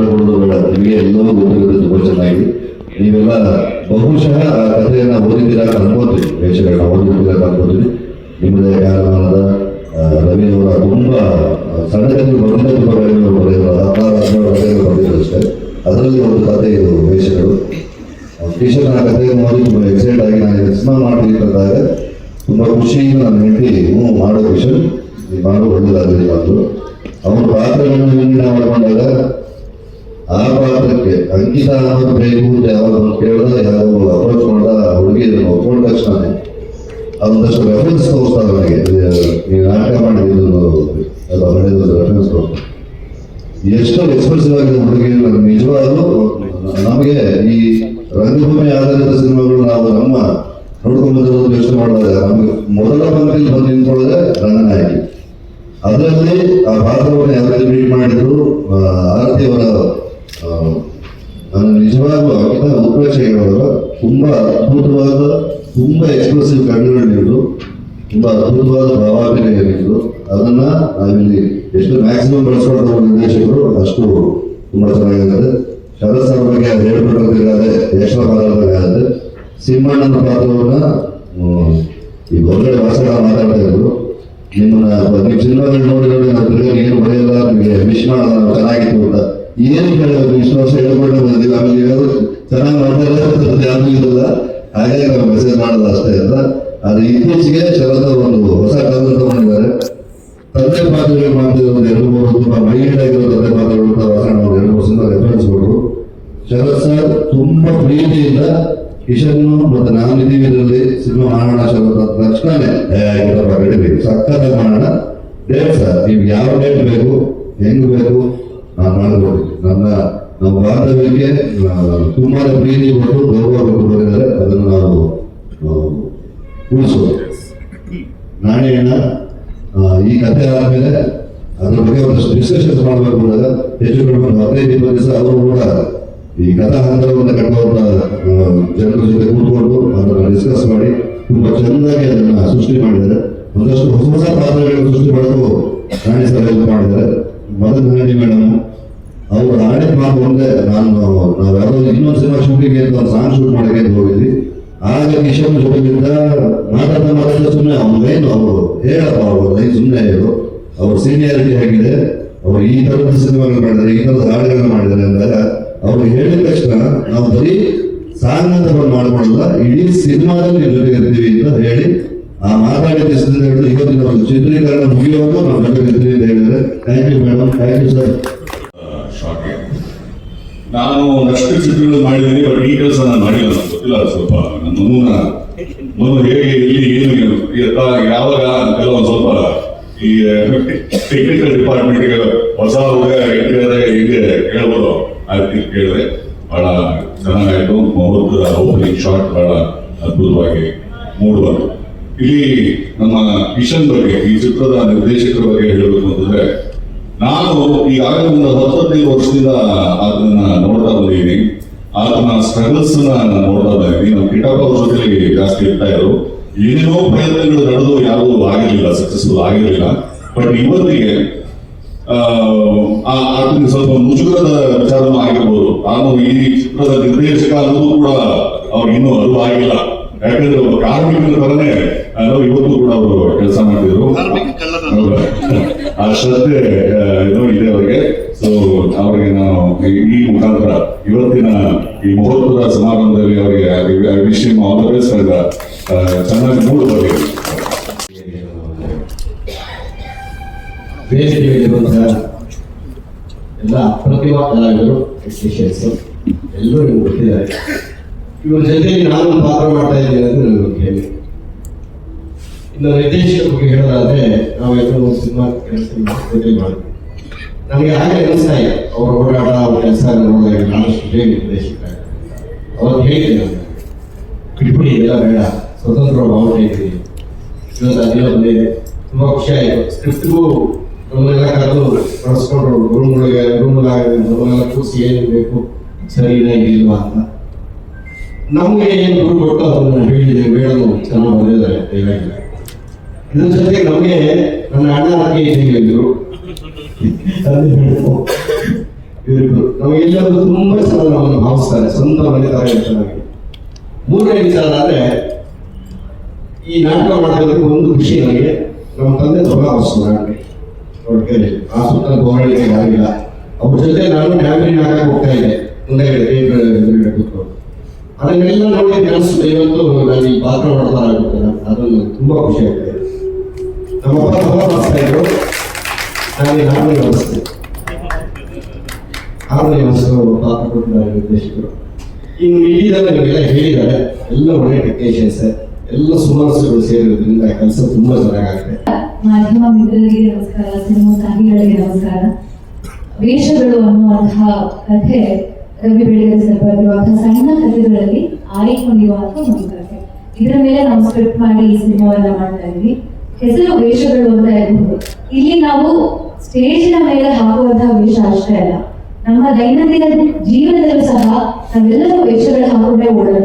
ಬೇಡ ನಿಮಗೆ ಎಲ್ಲವೂ ಗೊತ್ತಿರುತ್ತೆ ತುಂಬ ಚೆನ್ನಾಗಿ ನೀವೆಲ್ಲ ಬಹುಶಃ ಆ ಕಥೆಯನ್ನ ಓದಿದ್ದೀರಾ ಅಂತ ಅನ್ಕೋತೀವಿ ವೇಷಗಳನ್ನ ಓದಿದ್ದೀರಾ ಅಂತ ಅನ್ಕೋತೀವಿ ನಿಮ್ಮದೇ ಕಾರಣವಾದ ಆ, ರವಿ ಅವರ ತುಂಬ ಸಣ್ಣದಲ್ಲಿ ಮೊದಲನೇ ತುಂಬ ಕಡಿಮೆ ಬರೆಯೋದು ಹದಿನಾರು ಹದಿನೇಳು ಕಥೆಗಳು ಬರೆದಿದ್ರು ಅಷ್ಟೇ ಅದರಲ್ಲಿ ಒಂದು ಕಥೆ ಇದು ವೇಷಗಳು ಟೀಚರ್ ಆ ಕಥೆಯನ್ನು ತುಂಬ ಎಕ್ಸೈಟ್ ಆಗಿ ನಾನು ಸಿನಿಮಾ ಮಾಡ್ತೀನಿ ಅಂದಾಗ ತುಂಬ ಖುಷಿಯಿಂದ ನನ್ನ ಹೆಂಡತಿ ಹ್ಞೂ ಮಾಡೋ ನೀವು ಮಾಡೋ ಒಳ್ಳೆಯದಾಗಲಿಲ್ಲ ಅಂದರು ಅವನ ಪಾತ್ರಗಳನ್ನು ಮಾಡಿಕೊಂಡಾಗ ಆ ಪಾತ್ರಕ್ಕೆ ಅಂಕಿತ ಅನ್ನೋದು ಬೇಕು ಅಂತ ಯಾವಾಗ ಕೇಳಿದ ಯಾವಾಗ ಅಪ್ರೋಚ್ ಮಾಡ್ದ ಹುಡುಗಿ ಒಪ್ಕೊಂಡ ತಕ್ಷಣ ಅದೊಂದಷ್ಟು ರೆಫರೆನ್ಸ್ ತೋರಿಸ್ತಾರೆ ನನಗೆ. ನೀವು ನಾಟಕ ಮಾಡಿದ್ದು ಅದು ನಡೆಯೋದು ರೆಫರೆನ್ಸ್ ಎಷ್ಟು ಎಕ್ಸ್ಪ್ರೆಸಿವ್ ಆಗಿದೆ ಹುಡುಗಿ ನನಗೆ ನಿಜವಾಗ್ಲೂ ನಮಗೆ ಈ ರಂಗಭೂಮಿ ಆಧಾರಿತ ಸಿನಿಮಾಗಳು ನಾವು ನಮ್ಮ ನೋಡ್ಕೊಂಡು ಬಂದಿರೋದು ಯೋಚನೆ ಮಾಡಿದಾಗ ನಮಗೆ ಮೊದಲ ಪಂಕ್ತಿಯಲ್ಲಿ ಬಂದು ನಿಂತ್ಕೊಳ್ಳೋದೇ ರಂಗನಾಯಕಿ ಅದರಲ್ಲಿ ಆ ಪಾತ್ರವನ್ನು ಯಾರಲ್ಲಿ ಮೀಟ್ ಮಾಡಿದ್ರು ಆರತಿಯವರ ಆ, ನನ್ನ ನಿಜವಾಗ್ಲೂ ಅಮಿತ ಉತ್ಪ್ರೇಕ್ಷೆ ತುಂಬ ಅದ್ಭುತವಾದ ತುಂಬಾ ಎಕ್ಸ್ಪ್ರೆಸಿವ್ ಕಣ್ಣುಗಳಿದ್ರು ತುಂಬಾ ಅದ್ಭುತವಾದ ಭಾವಾಭಿನಯಗಳಿದ್ರು ಅದನ್ನ ನಾವಿಲ್ಲಿ ಎಷ್ಟು ಮ್ಯಾಕ್ಸಿಮಮ್ ಬಳಸ್ಕೊಂಡು ನಿರ್ದೇಶಕರು ಅಷ್ಟು ತುಂಬ ಚೆನ್ನಾಗಿರುತ್ತೆ. ಶರತ್ ಸರ್ ಬಗ್ಗೆ ಹೇಳ್ಬಿಟ್ಟಿರ್ಬೇಕಾದ್ರೆ ಯಕ್ಷ ಮಾತಾಡಬೇಕಾಗುತ್ತೆ ಸಿಂಹಣ್ಣನ ಪಾತ್ರವನ್ನ ಈ ಹೊರಗಡೆ ವಾಸಗಳ ಮಾತಾಡ್ತಾ ಇದ್ರು. ನಿಮ್ಮನ್ನ ನೀವು ಸಿನಿಮಾಗಳು ನೋಡಿ ನೋಡಿ ನಾವು ಏನು ಬರೆಯಲ್ಲ ನಿಮಗೆ ವಿಶ್ ಮಾಡಲ್ಲ ಚೆನ್ನಾಗಿತ್ತು ಅಂತ. ಏನು ಹೇಳೋದು? ಇಷ್ಟು ವರ್ಷ ಹೇಳ್ಕೊಂಡು ಬಂದಿಲ್ಲ ಆಮೇಲೆ ಹೇಳೋದು ಚೆನ್ನಾಗಿ ಮಾಡ್ತಾರೆ ಯಾರು ಇರಲ್ಲ. ಹಾಗಾಗಿ ನಾವು ಮೆಸೇಜ್ ಮಾಡೋದು ಅಷ್ಟೇ ಅಲ್ಲ. ಅದು ಇತ್ತೀಚೆಗೆ ಅವರು ಒಂದು ಹೊಸ ಕಥೆ ತಗೊಂಡಿದ್ದಾರೆ ತಂದೆ ಪಾತ್ರಗಳು ಮಾಡ್ತಿರೋ ಒಂದು ಎರಡು ಮೂರು ತುಂಬಾ ಮೈಲ್ಡ್ ಆಗಿರೋ ತಂದೆ ಪಾತ್ರಗಳು ಒಂದು ಎರಡು ಸಿನಿಮಾ ರೆಫರೆನ್ಸ್ ಕೊಟ್ಟರು. ಶರತ್ ಸರ್ ತುಂಬಾ ಪ್ರೀತಿಯಿಂದ ಕಿಶನ್ ಮತ್ತೆ ನಾನಿದ್ದೀವಿ ಇದರಲ್ಲಿ ಸಿನಿಮಾ ಮಾಡೋಣ ಶರತ್ ಅಂತ ತಕ್ಷಣನೇ ಬೇಕು ಸಕ್ಕತ್ತಾಗಿ ಮಾಡೋಣ. ಡೇಟ್ ಸರ್, ನೀವು ಯಾವ ಡೇಟ್ ಬೇಕು, ಹೆಂಗ್ ಬೇಕು, ನಾನು ಮಾಡ್ಕೊಡ್ತೀನಿ. ನನ್ನ ನಮ್ಮ ಬಾಂಧವ್ಯಕ್ಕೆ ತುಂಬಾ ಪ್ರೀತಿ ಕೊಟ್ಟು ಗೌರವ ಕೊಟ್ಟು ಬಂದಿದ್ದಾರೆ ಅದನ್ನು ನಾವು ಉಳಿಸೋದು. ನಾಳೆಯನ್ನ ಆ, ಈ ಕಥೆ ಆದಮೇಲೆ ಅದ್ರ ಬಗ್ಗೆ ಒಂದಷ್ಟು ಡಿಸ್ಕಷನ್ಸ್ ಮಾಡಬೇಕು ಅಂದಾಗ ಹೆಚ್ಚು ಕಡಿಮೆ ಹದಿನೈದು ಇಪ್ಪತ್ತು ದಿವಸ ಅವರು ಕೂಡ ಈ ಕಥಾ ಹಂತವನ್ನು ಕಟ್ಟುವಂತ ಜನರ ಜೊತೆ ಕೂತ್ಕೊಂಡು ಅದನ್ನು ಡಿಸ್ಕಸ್ ಮಾಡಿ ತುಂಬಾ ಚೆನ್ನಾಗಿ ಅದನ್ನ ಸೃಷ್ಟಿ ಮಾಡಿದ್ದಾರೆ. ಒಂದಷ್ಟು ಹೊಸ ಹೊಸ ಪಾತ್ರಗಳನ್ನು ಸೃಷ್ಟಿ ಮಾಡೋದು ರಾಣಿ ಸರ್ ಮಾಡಿದ್ದಾರೆ. ಮದನ್ ರಾಣಿ ಮೇಡಮ್ ಅವ್ರು ಆಡಿದ ಮಾತು ಒಂದೇ ನಾನು ನಾವು ಯಾವ್ದೋ ಇನ್ನೊಂದು ಸಿನಿಮಾ ಶೂಟಿಂಗ್ ಅಂತ ಸಾಂಗ್ ಶೂಟ್ ಮಾಡಕ್ಕೆ ಅಂತ ಹೋಗಿದ್ವಿ. ಆಗ ಕಿಶನ್ ಶೂಟಿಂಗಿಂದ ಮಾತಾಡ್ತಾ ಮಾತಾಡ್ತಾ ಸುಮ್ಮನೆ ಅವ್ನು ಏನು ಅವರು ಹೇಳಪ್ಪ ಅವರು ಸುಮ್ಮನೆ ಹೇಳು ಅವ್ರ ಸೀನಿಯಾರಿಟಿ ಹೇಗಿದೆ. ಅವ್ರು ಈ ಥರದ ಸಿನಿಮಾಗಳು ಮಾಡಿದ್ದಾರೆ, ಈ ಥರದ ಹಾಡುಗಳನ್ನ ಮಾಡಿದ್ದಾರೆ ಅಂದಾಗ ಅವ್ರು ಹೇಳಿದ ತಕ್ಷಣ ನಾವು ಬರೀ ಸಾಂಗ್ ಅಂತ ಮಾಡ್ಕೊಳ್ಳಲ್ಲ, ಇಡೀ ಸಿನಿಮಾದಲ್ಲಿ ನಿಮ್ ಜೊತೆಗೆ ಇರ್ತೀವಿ ಅಂತ ಹೇಳಿ ಆ ಮಾತಾಡಿದ ದಿವಸದಿಂದ ಇವತ್ತಿನ ಒಂದು ಚಿತ್ರೀಕರಣ ಮುಗಿಯುವಾಗ ನಾವು ಜೊತೆಗೆ ಇರ್ತೀವಿ ಅಂತ ಹೇಳಿದ್ರೆ thank you madam thank you sir ನಾನು ಒಂದಷ್ಟು ಚಿತ್ರಗಳು ಮಾಡಿದ್ದೀನಿ, ಬಟ್ ಈ ಕೆಲಸ ನಾನು ಮಾಡಿಲ್ಲ ನನಗೆ ಗೊತ್ತಿಲ್ಲ ಸ್ವಲ್ಪ ನನ್ನ ಮನು ಹೇಗೆ ಇಲ್ಲಿ ಏನು ಯಾವಾಗ ಅಂತೆಲ್ಲ ಒಂದು ಸ್ವಲ್ಪ ಈ ಟೆಕ್ನಿಕಲ್ ಡಿಪಾರ್ಟ್ಮೆಂಟ್ಗೆ ಹೊಸ ಹುಡುಗ ಹೀಗೆ ಕೇಳ್ಬೋದು. ಅದಕ್ಕೆ ಕೇಳಿದೆ ಬಹಳ ಚೆನ್ನಾಗಾಯ್ತು. ಅವ್ರದ್ದು ಓಪನಿಂಗ್ ಶಾರ್ಟ್ ಬಹಳ ಅದ್ಭುತವಾಗಿ ಮೂಡ್ ಬಂತು ಇಲ್ಲಿ ನಮ್ಮ ಕಿಶನ್ ಬಗ್ಗೆ, ಈ ಚಿತ್ರದ ನಿರ್ದೇಶಕರ ಬಗ್ಗೆ ಹೇಳಬೇಕು ಅಂತಂದ್ರೆ, ನಾನು ಈಗಾಗಲೇ ಒಂದು ಹತ್ತೈದು ವರ್ಷದಿಂದ ಅದನ್ನ ನೋಡ್ತಾ ಬಂದಿದ್ದೀನಿ. ಆತನ ಸ್ಟ್ರಗಲ್ಸ್ ನೋಡ್ತಾ ಬಂದಿದ್ದೀನಿ. ನಮ್ಮ ಕಿಟಪ್ಪ ಅವ್ರ ಜೊತೆಲಿ ಜಾಸ್ತಿ ಇರ್ತಾ ಇದ್ರು. ಏನೇನೋ ಪ್ರಯತ್ನಗಳು ನಡೆದು ಯಾರು ಆಗಿರ್ಲಿಲ್ಲ ಸಕ್ಸಸ್ಫುಲ್ ಆಗಿರಲಿಲ್ಲ. ಬಟ್ ಇವತ್ತಿಗೆ ಆ, ಆತನ ಸ್ವಲ್ಪ ಮುಜುಗರದ ವಿಚಾರನೂ ಆಗಿರ್ಬೋದು. ನಾನು ಈ ಚಿತ್ರದ ನಿರ್ದೇಶಕ ಅನ್ನೋದು ಕೂಡ ಅವ್ರಿಗೆ ಇನ್ನೂ ಅದು ಆಗಿಲ್ಲ. ಯಾಕಂದ್ರೆ ಒಬ್ಬ ಕಾರ್ಮಿಕರ ಬರನೆ ನಾವು ಇವತ್ತು ಕೂಡ ಅವರು ಕೆಲಸ ಮಾಡ್ತಿದ್ರು. ಆ ಶ್ರದ್ಧೆ ಏನೋ ಇದೆ ಅವರಿಗೆ. ಸೊ ಅವರಿಗೆ ನಾನು ಈ- ಮುಖಾಂತರ ಇವತ್ತಿನ ಈ ಮಹತ್ವದ ಸಮಾರಂಭದಲ್ಲಿ ಅವರಿಗೆ ಚೆನ್ನಾಗಿ ಮೂಡು ಬಗ್ಗೆ ವೇದಿಕೆಯಲ್ಲಿರುವಂತಹ ಎಲ್ಲ ಪ್ರತಿಭಾ ಕಲಾವಿದರು ಟೆಕ್ನಿಷಿಯನ್ಸ್ ಎಲ್ಲರೂ ಗೊತ್ತಿದ್ದಾರೆ ಇವ್ರ ನಾನು ಪಾತ್ರ ಮಾಡ್ತಾ ಇದ್ದೀನಿ ಅಂತ ನನಗೆ ಹೇಳಿ ಇನ್ನು ನಿರ್ದೇಶಕರ ಬಗ್ಗೆ ಹೇಳೋದಾದ್ರೆ, ನಾವು ಎಲ್ಲರೂ ಒಂದು ಸಿನಿಮಾ ಕೆಲಸ ಜೊತೆ ಮಾಡಿದ್ವಿ ನಮಗೆ ಹಾಗೆ ಅನಿಸ್ತಾ ಇದೆ ಅವ್ರು ಓಡಾಡ ಅವ್ರ ಕೆಲಸ ನೋಡಿದಾಗ ನಾನಷ್ಟು ಬೇಗ ನಿರ್ದೇಶಕ ಅವತ್ತು ಹೇಳಿದೆ ನಾನು. ಇದೆಲ್ಲ ಬೇಡ. ಸ್ವತಂತ್ರ ಭಾವನೆ ಇದೆ. ಇವತ್ತು ಅದೆಲ್ಲ ಬಂದಿದೆ ತುಂಬಾ ಖುಷಿ ಆಯಿತು. ಸ್ಕ್ರಿಪ್ಟ್ಗೂ ನಮ್ಮನ್ನೆಲ್ಲ ಕರೆದು ಬಳಸ್ಕೊಂಡ್ರು ರೂಮ್ಗಳಿಗೆ ರೂಮ್ಗಳಾಗ ನಮ್ಮನ್ನೆಲ್ಲ ಕೂಸಿ ಏನು ಬೇಕು, ಸರಿ ಇಲ್ವಾ ಅಂತ. ನಮಗೆ ಏನು ಗುರು ಕೊಟ್ಟು ಅದನ್ನ ಹೇಳಿದೆ. ಬೇಡನು ಚೆನ್ನಾಗಿ ಬಂದಿದ್ದಾರೆ. ಇದ್ರ ಜೊತೆಗೆ ನಮಗೆ, ನನ್ನ ಅಣ್ಣ ನನಗೆ ಇದ್ದಂಗೆ ಇದ್ರು ಇವರಿಬ್ರು ನಮಗೆಲ್ಲರೂ ತುಂಬಾ ಸಲ ನಮ್ಮನ್ನು ಭಾವಿಸ್ತಾರೆ ಸ್ವಂತ ಮನೆ ತರ ಮೂರನೇ ವಿಚಾರ ಆದರೆ ಈ ನಾಟಕ ಮಾಡೋದಕ್ಕೆ ಒಂದು ಖುಷಿ ನನಗೆ ನಮ್ಮ ತಂದೆ ದೊಡ್ಡ ವಸ್ತು ನಾಟಕ ಅವ್ರ ಆ ಸುತ್ತ ಗೋರಳಿಗೆ ಯಾರಿಲ್ಲ ಅವ್ರ ಜೊತೆ ನಾನು ಡ್ಯಾಮಿನ ನಾಟಕ ಹೋಗ್ತಾ ಇದ್ದೆ ಥಿಯೇಟರ್ ಎದುರುಗಡೆ ಕೂತ್ಕೊಂಡು ಅದನ್ನೆಲ್ಲ ನೋಡಿ ನೆನೆಸ್ತು ಇವತ್ತು ನಾನು ಈ ಪಾತ್ರ ಮಾಡ್ತಾರಾಗುತ್ತೆ ಅದನ್ನು ತುಂಬಾ ಖುಷಿ ಆಗ್ತದೆ ನಮ್ಮಪ್ಪ ತುಂಬ ಮಾಡಿಸ್ತಾ ಇದ್ರು ನಾನು ಆರನೇ ವ್ಯವಸ್ಥೆ ಆರನೇ ವ್ಯವಸ್ಥೆ ಪಾತ್ರ ಕೊಟ್ಟಿದ್ದಾರೆ ನಿರ್ದೇಶಕರು. ಇನ್ನು ಇಡೀದೆಲ್ಲ ನಿಮಗೆಲ್ಲ ಹೇಳಿದ್ದಾರೆ, ಎಲ್ಲ ಒಳ್ಳೆ ಟೆಕ್ನಿಷಿಯನ್ಸ್ ಎಲ್ಲ ಸುಮಾರಸುಗಳು ಸೇರಿರೋದ್ರಿಂದ ಕೆಲಸ ತುಂಬಾ ಚೆನ್ನಾಗಾಗಿದೆ. ಮಾಧ್ಯಮ ಮಿತ್ರರಿಗೆ ನಮಸ್ಕಾರ, ಸಿನಿಮಾ ಸಾಹಿಗಳಿಗೆ ನಮಸ್ಕಾರ. ವೇಷಗಳು ಅನ್ನುವಂತಹ ಕಥೆ ರವಿ ಬೆಳಗ್ಗೆ ಸರ್ ಬರೆದಿರುವಂತಹ ಸಣ್ಣ ಕಥೆಗಳಲ್ಲಿ ಆಯ್ಕೊಂಡಿರುವಂತಹ ಒಂದು ಕಥೆ. ಇದರ ಮೇಲೆ ನಾವು ಸ್ಕ್ರಿಪ್ಟ್ ಮಾಡಿ ಈ ಸಿನಿಮಾವನ್ನ ಮಾಡ್ತಾ ಇದ್ವಿ. ಹೆಸರು ವೇಷಗಳು ಅಂತ ಇರ್ಬೋದು ಇಲ್ಲಿ ನಾವು ಸ್ಟೇಜಿನ ಮೇಲೆ ಹಾಕುವಂತಹ ವೇಷ ಅಷ್ಟೇ ಅಲ್ಲ. ನಮ್ಮ ದೈನಂದಿನ ಜೀವನದಲ್ಲೂ ಸಹ ನಾವೆಲ್ಲರೂ ವೇಷಗಳು ಹಾಕೊಂಡೇ ಓಡೋದು.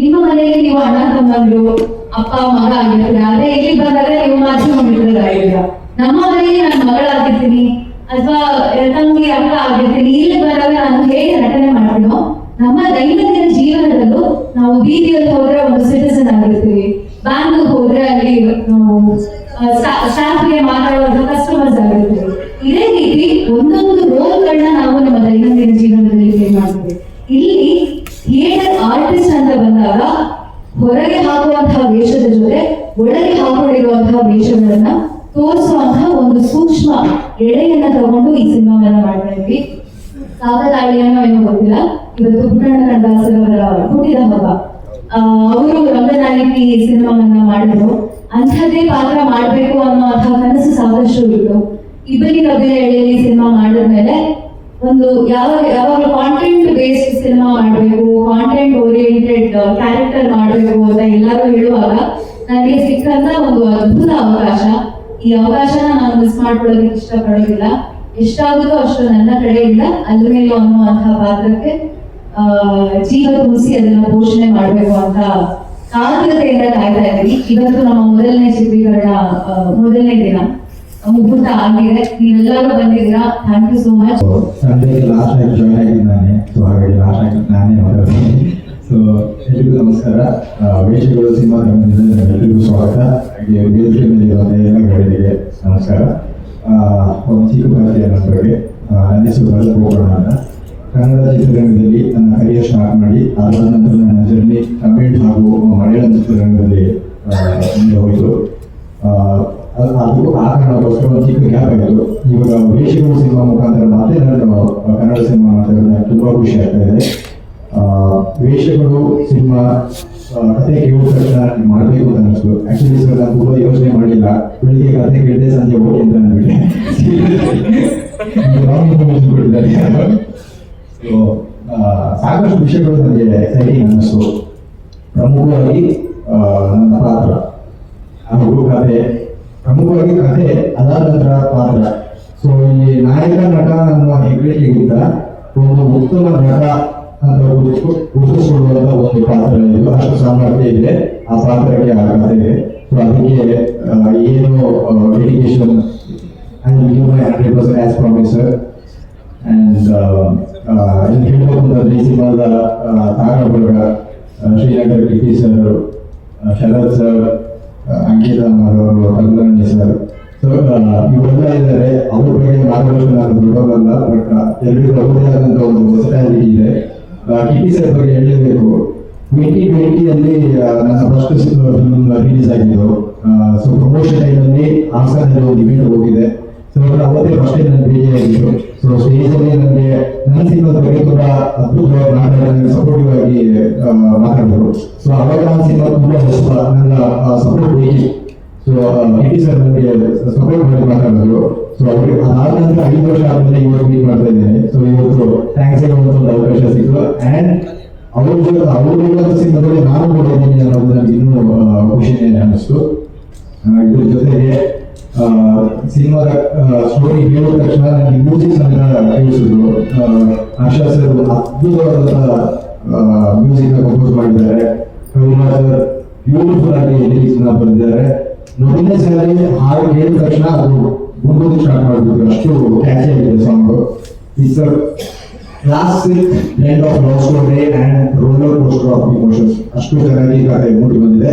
ನಿಮ್ಮ ಮನೆಯಲ್ಲಿ ನೀವು ಅಣ್ಣ, ತಮ್ಮಂದ್ರು, ಅಪ್ಪ, ಮಗ ಆಗಿರ್ತೀರ. ಅದೇ ಇಲ್ಲಿ ಬಂದಾಗ ನೀವು ಮಾಜಿ ಮಾಡಿರ್ತೀರ ನಮ್ಮ ಮನೆಯಲ್ಲಿ ನಾನು ಮಗಳಾಗಿರ್ತೀನಿ, ಅಥವಾ ತಂಗಿ ಅಪ್ಪ ಆಗಿರ್ತೀನಿ. ಇಲ್ಲಿ ಬಂದಾಗ ನಾನು ಹೇಗೆ ನಟನೆ ಮಾಡ್ತೀನೋ, ನಮ್ಮ ದೈನಂದಿನ ಜೀವನದಲ್ಲೂ ನಾವು ಬೀದಿಯಲ್ಲಿ ಹೋದ್ರೆ ಒಂದು ಸಿಟಿಸನ್ ಆಗಿರ್ತೀವಿ. ಬ್ಯಾಂಕ್ ಹೋದ್ರೆ ಅಲ್ಲಿ ನಾವು ಸ್ಟಾಫ್ಗೆ ಮಾತಾಡುವಂತ ಕಸ್ಟಮರ್ಸ್ ಆಗಿರುತ್ತೆ ಇದೇ ರೀತಿ ಒಂದೊಂದು ರೋಲ್ಗಳನ್ನ ನಾವು ನಮ್ಮ ದೈನಂದಿನ ಜೀವನದಲ್ಲಿ ಪ್ಲೇ ಮಾಡ್ತೀವಿ. ಇಲ್ಲಿ ಥಿಯೇಟರ್ ಆರ್ಟಿಸ್ಟ್ ಅಂತ ಬಂದಾಗ ಹೊರಗೆ ಹಾಕುವಂತಹ ವೇಷದ ಜೊತೆ ಒಳಗೆ ಹಾಕೊಂಡಿರುವಂತಹ ವೇಷಗಳನ್ನ ತೋರಿಸುವಂತಹ ಒಂದು ಸೂಕ್ಷ್ಮ ಎಳೆಯನ್ನ ತಗೊಂಡು ಈ ಸಿನಿಮಾವನ್ನ ಮಾಡ್ತಾ ಇದ್ವಿ. ಕಾಗದಾಳಿಯನ್ನು ಏನೋ ಗೊತ್ತಿಲ್ಲ. ಇವತ್ತು ಪುಟ್ಟಣ್ಣ ದಾಸರವರ ಹುಟ್ಟಿದ ಹಬ್ಬ. ಅವರು ರಂಗನಾಯಕಿ ಸಿನಿಮಾವನ್ನ ಮಾಡಿದ್ರು. ಅಂಥದ್ದೇ ಪಾತ್ರ ಮಾಡಬೇಕು ಅನ್ನೋ ಅಂತ ಕನಸು ಸಾಕಷ್ಟು ಇತ್ತು ಇಬ್ಬರಿ ಕಬ್ಬಿನ ಎಳೆಯಲ್ಲಿ ಸಿನಿಮಾ ಮಾಡಿದ್ಮೇಲೆ ಒಂದು ಯಾವಾಗ ಯಾವಾಗಲೂ ಕಾಂಟೆಂಟ್ ಬೇಸ್ಡ್ ಸಿನಿಮಾ ಮಾಡಬೇಕು ಕಾಂಟೆಂಟ್ ಓರಿಯೆಂಟೆಡ್ ಕ್ಯಾರೆಕ್ಟರ್ ಮಾಡಬೇಕು ಅಂತ ಎಲ್ಲರೂ ಹೇಳುವಾಗ ನನಗೆ ಸಿಕ್ಕಂತ ಒಂದು ಅದ್ಭುತ ಅವಕಾಶ. ಈ ಅವಕಾಶನ ನಾನು ಮಿಸ್ ಮಾಡ್ಕೊಳ್ಳೋದಕ್ಕೆ ಇಷ್ಟಪಡೋದಿಲ್ಲ. ಎಷ್ಟಾಗುತ್ತೋ ಅಷ್ಟು ನನ್ನ ಕಡೆಯಿಂದ ಅಲ್ಮೇಲು ಅನ್ನುವಂತಹ ಪಾತ್ರಕ್ಕೆ ಜೀವ ತುಂಬಿಸಿ ಅದನ್ನ ಪೋಷಣೆ ಮಾಡಬೇಕು ಅಂತ ಕಾತುರತೆಯಿಂದ ಕಾಯ್ತಾ ಇದ್ದೀನಿ ಇವತ್ತು ನಮ್ಮ ಮೊದಲನೇ ಶಿಬಿರಗಳ ಮೊದಲನೇ ದಿನ. ಮುಹೂರ್ತ ಆಗಿದೆ. ನೀವೆಲ್ಲರೂ ಬಂದಿದ್ದೀರಾ? Thank you so much so ಎಲ್ರಿಗೂ ನಮಸ್ಕಾರ. ವೇಷಗಳು ಸಿನಿಮಾ ತಂಡದಿಂದ ಎಲ್ರಿಗೂ ಸ್ವಾಗತ. ಹಾಗೆ ವೇದಿಕೆ ಮೇಲಿರುವಂಥ ಎಲ್ಲ ಗೆಳೆಯರಿಗೆ ನಮಸ್ಕಾರ. ಒಂದು ಚಿಕ್ಕ ಭಾರತೀಯ ನನ್ನ ಬಗ್ಗೆ. ನನ್ನ ಹೆಸರು ಭರತ್ ಗೋಕರ್ಣ ಅಂತ. ಕನ್ನಡ ಚಿತ್ರರಂಗದಲ್ಲಿ ನನ್ನ ಕರಿಯರ್ ಸ್ಟಾರ್ಟ್ ಮಾಡಿ ಅದರ ನಂತರ ನನ್ನ ಜರ್ನಿ ತಮಿಳ್ ಹಾಗೂ ಮಲಯಾಳಂ ಚಿತ್ರರಂಗದಲ್ಲಿ ಮುಂದೆ ಹೋಯಿತು ಅದು ಆ ಕಾರಣಕ್ಕೋಸ್ಕರ ಒಂದು ಚಿಕ್ಕ ಗ್ಯಾಪ್ ಆಗಿತ್ತು. ಇವಾಗ ವೇಷಗಳು ಸಿನಿಮಾ ಮುಖಾಂತರ ಮತ್ತೆ ನಾನು ಕನ್ನಡ ಸಿನಿಮಾ ಮಾಡ್ತಾ ಇರೋದು ತುಂಬಾ ಖುಷಿ ಆಗ್ತಾ ಇದೆ. ವೇಷಗಳು ಸಿನಿಮಾ ಕತೆ ಕೇಳಿದ ತಕ್ಷಣ ಮಾಡಬೇಕು ಅಂತ ಅನಿಸ್ತು. ಆಕ್ಚುಲಿ ಸರ್ ನಾನು ತುಂಬ ಯೋಚನೆ ಮಾಡಿಲ್ಲ. ಬೆಳಿಗ್ಗೆ ಕತೆ ಕೇಳಿದೆ ಸಂಜೆ ಹೋಗಿ ಅಂತ ಅಂದ್ಬಿಟ್ಟೆ. ಕೊಟ್ಟಿದ್ದಾರೆ. ಸೊ ಸಾಕಷ್ಟು ವಿಷಯಗಳು ನನಗೆ ಎಕ್ಸೈಟಿಂಗ್ ಅನ್ನಿಸ್ತು. ಪ್ರಮುಖವಾಗಿ ಆ, ನನ್ನ ಪಾತ್ರ. ಹಾಗೂ ಕಥೆ. ಪ್ರಮುಖವಾಗಿ ಕಥೆ ಅದಾದ ನಂತರ ಪಾತ್ರ. ಸೊ ಇಲ್ಲಿ ನಾಯಕ ನಟ ಅನ್ನುವ ಹೆಗ್ಗಳಿಗಿಂತ ಒಂದು ಉತ್ತಮ ನಟ ಅಂತ ಗುರುತು- ಗುರುತಿಸಿಕೊಳ್ಳುವಂತ ಒಂದು ಪಾತ್ರ ಇದು. ಅಷ್ಟು ಸಾಮರ್ಥ್ಯ ಇದೆ. ಆ ಪಾತ್ರಕ್ಕೆ ಆ ಕಥೆ ಇದೆ. ಸೊ ಅದಕ್ಕೆ ಏನು dedication I give my hundred percent as promiser and ಇನ್ನು ಹೇಳಬೇಕು ಅಂತಂದ್ರೆ ಈ ಸಿನಿಮಾದ ತಾರ ಬಳಗ ಶ್ರೀನಗರ್ ಕಿಟಿ ಸರ್ ಶರತ್ ಸರ್ ಅಂಕಿತ ಅವರು ಕಲ್ಯಾಣಿ ಸರ್. ಸೊ ಇವೆಲ್ಲ ಇದ್ದಾರೆ ಅವ್ರ ಬಗ್ಗೆ ಮಾರ್ಗದರ್ಶನ ನಾನು ಬಟ್ ಎಲ್ಲರಿಗೂ ಅವರದೇ ಒಂದು ಹೊಸದಾಗಿ ಇದೆ. ಕಿಟಿ ಸರ್ ಬಗ್ಗೆ ಹೇಳಲೇಬೇಕು. ಟ್ವೆಂಟಿ ಟ್ವೆಂಟಿಯಲ್ಲಿ ನನ್ನ ಫಸ್ಟ್ ಫಿಲ್ಮ್ ರಿಲೀಸ್ ಆಗಿದ್ದು ಸೊ ಪ್ರಮೋಷನ್ ಟೈಮಲ್ಲಿ ಹಾಸನಲ್ಲಿ ಒಂದು ಇವೆಂಟ್ ಹೋಗಿದೆ. ಸೊ ಅವತ್ತೇ ಫಸ್ಟ್ ಟೈಮ್ ನಾನು ಭೇಟಿ ಆಗಿದ್ದು ಸೊ ಸ್ನೇಹಿತರೆ ನನಗೆ ನನ್ನ ಸಿನಿಮಾದ ಬಗ್ಗೆ ತುಂಬಾ ಅದ್ಭುತವಾಗಿ ಮಾತಾಡಿದ ಸಪೋರ್ಟಿವ್ ಆಗಿ ಮಾತಾಡಿದರು. ಸೊ ಅವಾಗ ನನ್ನ ಸಿನಿಮಾ ತುಂಬಾ ಹೊಸ ನನ್ನ ಸಪೋರ್ಟ್ ಬೇಕಿತ್ತು ಸೊ ಟಿ ಸರ್ ನನಗೆ ಸಪೋರ್ಟ್ ಮಾಡಿ ಮಾತಾಡಿದ್ರು. ಸೊ ಅವ್ರಿಗೆ ಅದಾದ ನಂತರ ಐದು ವರ್ಷ ಆದ್ಮೇಲೆ ಇವಾಗ ಮೀಟ್ ಮಾಡ್ತಾ ಇದ್ದೇನೆ. ಸೊ ಇವತ್ತು ಥ್ಯಾಂಕ್ಸ್ ಹೇಳುವಂತ ಒಂದು ಅವಕಾಶ ಸಿಕ್ತು ಅಂಡ್ ಅವ್ರ ಜೊತೆ, ಅವ್ರ ಸಿನಿಮಾದಲ್ಲಿ ನಾನು ಕೂಡ ಇದ್ದೀನಿ ಅನ್ನೋದು ನನಗೆ ಇನ್ನೂ ಖುಷಿನೇ ಅನ್ನಿಸ್ತು. ಇದ್ರ ಜೊತೆಗೆ ಸಿನಿಮಾದ ಸ್ಟೋರಿ ಹೇಳಿದ ತಕ್ಷಣ ನನಗೆ ಮ್ಯೂಸಿಕ್ ಸಂಗ್ರಹ ಕೇಳಿಸಿದ್ರು. ಹರ್ಷ ಸರ್ ಅದ್ಭುತವಾದಂತಹ ಮ್ಯೂಸಿಕ್ ಕಂಪೋಸ್ ಮಾಡಿದ್ದಾರೆ. ಕವಿಮಾ ಸರ್ ಬ್ಯೂಟಿಫುಲ್ ಆಗಿ ಲಿರಿಕ್ಸ್ನ ಬರೆದಿದ್ದಾರೆ. ಮೊದಲನೇ ಸಾರಿ ಹಾಡು ಹೇಳಿದ ತಕ್ಷಣ ಅದು ಗುಂಪು ಸ್ಟಾರ್ಟ್ ಮಾಡಬೇಕು ಅಷ್ಟು ಕ್ಯಾಚಿ ಆಗಿದೆ song it's a classic blend of love story and roller coaster of emotions ಅಷ್ಟು ಚೆನ್ನಾಗಿ ಈಗ ಮೂಡಿ ಬಂದಿದೆ.